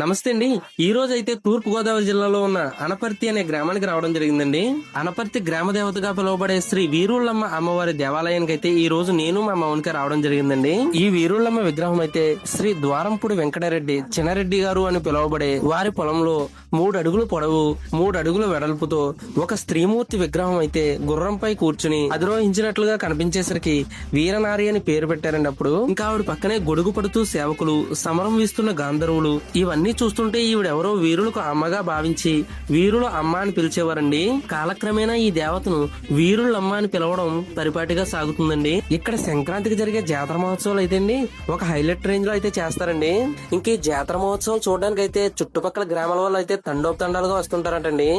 నమస్తే అండి. ఈ రోజు అయితే తూర్పు గోదావరి జిల్లాలో ఉన్న అనపర్తి అనే గ్రామానికి రావడం జరిగిందండి. అనపర్తి గ్రామ దేవతగా పిలువబడే శ్రీ వీరుళ్ళమ్మ అమ్మవారి దేవాలయానికి అయితే ఈ రోజు నేను మా మౌనిక రావడం జరిగిందండి. ఈ వీరుళ్ళమ్మ విగ్రహం అయితే శ్రీ ద్వారంపూడి వెంకటరెడ్డి చిన్నారెడ్డి గారు అని పిలువబడే వారి పొలంలో మూడు అడుగులు పొడవు మూడు అడుగుల వెడల్పుతో ఒక స్త్రీమూర్తి విగ్రహం అయితే గుర్రంపై కూర్చుని అధిరోహించినట్లుగా కనిపించేసరికి వీరనారి అని పేరు పెట్టారండి అప్పుడు. ఇంకా ఆవిడ పక్కనే గొడుగు పడుతూ సేవకులు సమరం వీస్తున్న గాంధర్వులు ఇవన్నీ చూస్తుంటే ఈవిడెవరో వీరులకు అమ్మగా భావించి వీరుల అమ్మ అని పిలిచేవారండి. కాలక్రమేణా ఈ దేవతను వీరులమ్మ అని పిలవడం పరిపాటిగా సాగుతుందండి. ఇక్కడ సంక్రాంతికి జరిగే జాతర మహోత్సవాలు అయితే అండి ఒక హైలైట్ రేంజ్లో అయితే చేస్తారండి. ఇంకా ఈ జాతర మహోత్సవం చూడడానికి అయితే చుట్టుపక్కల గ్రామాల వాళ్ళు అయితే తండోపతండాలుగా వస్తుంటారంటండి.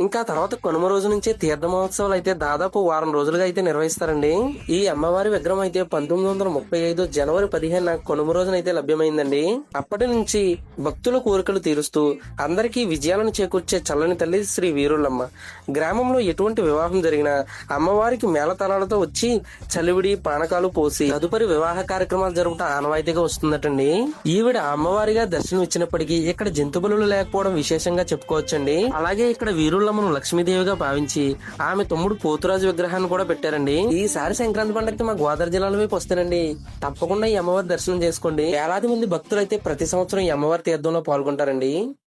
ఇంకా తర్వాత కనుమ రోజు నుంచి తీర్థ మహోత్సవాలు అయితే దాదాపు వారం రోజులుగా అయితే నిర్వహిస్తారండి. ఈ అమ్మవారి విగ్రహం అయితే పంతొమ్మిది వందల ముప్పై ఐదు జనవరి పదిహేను కనుమ రోజున అయితే లభ్యమైందండి. అప్పటి నుంచి భక్తులు కోరికలు తీరుస్తూ అందరికీ విజయాలను చేకూర్చే చల్లని తల్లి శ్రీ వీరులమ్మ. గ్రామంలో ఎటువంటి వివాహం జరిగినా అమ్మవారికి మేళతాళాలతో వచ్చి చలివిడి పానకాలు పోసి తదుపరి వివాహ కార్యక్రమాలు జరుగుతూ ఆనవాయితీగా వస్తుందటండి. ఈవిడ అమ్మవారిగా దర్శనం ఇచ్చినప్పటికీ ఇక్కడ జంతుబలు లేకపోవడం విశేషంగా చెప్పుకోవచ్చండి. అలాగే ఇక్కడ వీరులమ్మను లక్ష్మీదేవిగా భావించి ఆమె తమ్ముడు పోతురాజు విగ్రహాన్ని కూడా పెట్టారండి. ఈసారి సంక్రాంతి పండుగకి మా గోదావరి జిల్లాలో వైపు వస్తానండి. తప్పకుండా ఈ అమ్మవారి దర్శనం చేసుకోండి. వేలాది మంది భక్తులు అయితే ప్రతి సంవత్సరం ఈ అమ్మవారి తీర్థంలో పాల్గొంటారండి.